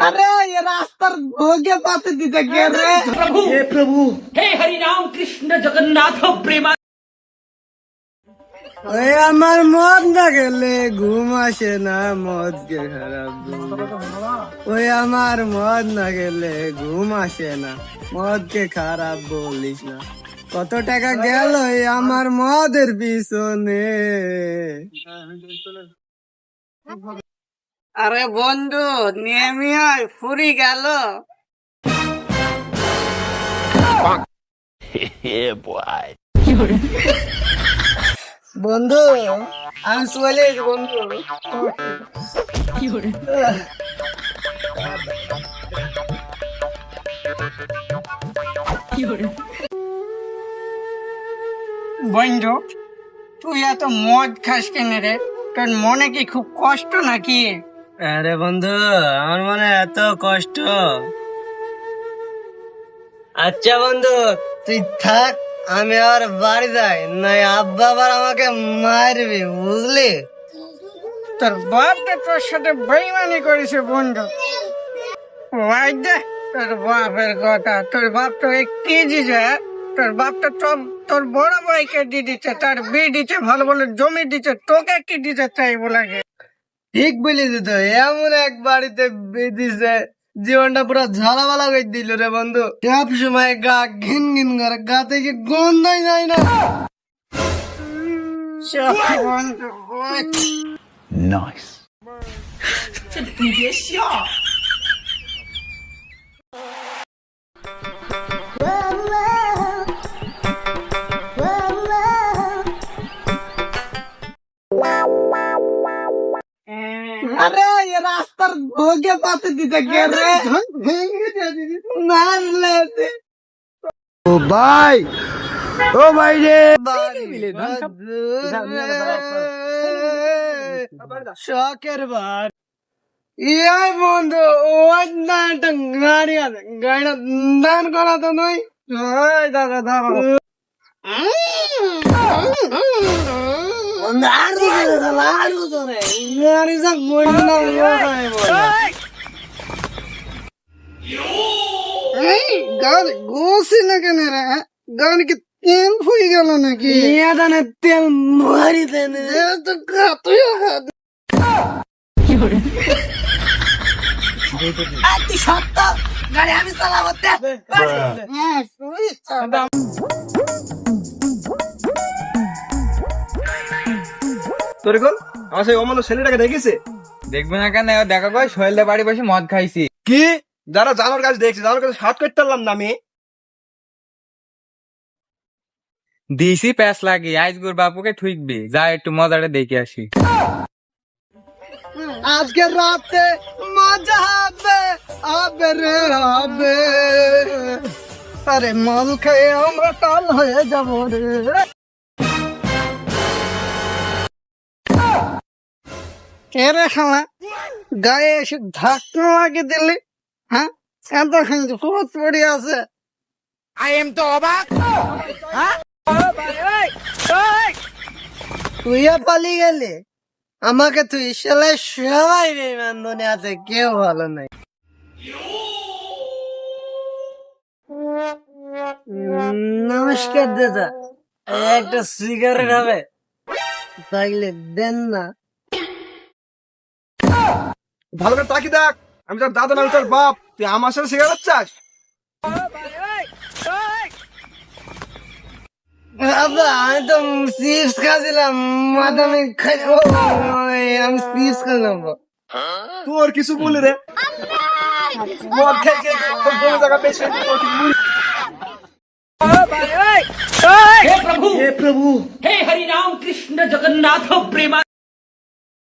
अरे ये रास्तर भोगे पाते दिते गे रे प्रभु हे प्रभु हे हरि राम कृष्ण जगन्नाथ प्रेमा ওই আমার মদ না গেলে ঘুম আসে না মদ কে খারাপ ওই আমার মদ না গেলে ঘুম আসে না মদ কে খারাপ বলিস না কত টাকা গেল এই আমার মদের পিছনে আরে বন্ধু নেমে আয় ফুরি গেল। বন্ধু আমি চলে বন্ধু। বন্ধু, তুই এত মদ খাস কেন রে? তোর মনে কি খুব কষ্ট নাকি? আরে বন্ধু, আমার মনে এত কষ্ট। আচ্ছা বন্ধু, তুই থাক, আমি আর বাড়ি যাই নাই আব্বা আবার আমাকে মারবে, বুঝলি? তোর বাপটা তোর সাথে বেইমানি করেছে, বন্ধু। ওই দে তোর বাপের কথা, তোর বাপ তো কেজি যায় তোর বাপ তো তোর বড় ভাইকে দিয়ে দিচ্ছে, তার বিয়ে দিচ্ছে, ভালো ভালো জমি দিচ্ছে, তোকে কি দিতে চাই বলাকে ঠিক বলেছি তো এমন এক বাড়িতে বেঁধেছে জীবনটা পুরো ঝালাবালা করে দিল রে বন্ধু। সব সময় গা ঘিন ঘিন করে গা থেকে গন্ধই নাই না সব আরে এ রাস্তার ভোগে পাতে দিতে গেলে রে? মারলে ও ভাই ও ভাই রে। শখের বার ইয়াই বন্ধু ওই নাটা গাড়ি আছে। গাড়িটা দান করা তো নই দাদা দাদা বলে গোসি রে গাড়ি কি তেল ফুই গেল নাকি দানে তেল মারি দেন তুই গাড়ি আমি চালাবো তোর কোন? আমার সেই অমন ছেলেটাকে দেখেছে দেখবে না কেন? দেখা কই শৈলদা বাড়ি বসে মদ খাইছি। কি? যারা জানোর কাছে দেখছি জানোর কাছে সাত করতে পারলাম না আমি। দিছি প্যাস লাগি আইসগুর বাপুকে ঠুকবি যা একটু মজাটা দেখে আসি। আজকে রাতে মজা হবে হবে রে হবে। আরে মাল খেয়ে আমরা কাল হয়ে যাব রে। কে রে খালা গায়ে এসে ধাক্কা লাগিয়ে দিলি হ্যাঁ? এত খাইছে বহুত পড়ে আছে। আই এম তো অবাক তুইও পালিয়ে গেলি। আমাকে তুই সেলাই সবাই বেমান মনে আছে কেউ ভালো নাই। নমস্কার দাদা একটা সিগারেট হবে। তাইলে দেন না। ভালো করে তাকি দেখ আমি তোর দাদা না আমি তোর বাপ তুই আমার সাথে সিগারেট চাস বাবা আমি তো চিপস খাচ্ছিলাম মাদামে খাই ও, ওই, আমি চিপস খেলাম তোর কিছু বলি রে মদ খেয়ে খেয়ে তোর কোনো জায়গা পেয়েছে हे प्रभु হে প্রভু हे हरि राम कृष्ण जगन्नाथ प्रेमा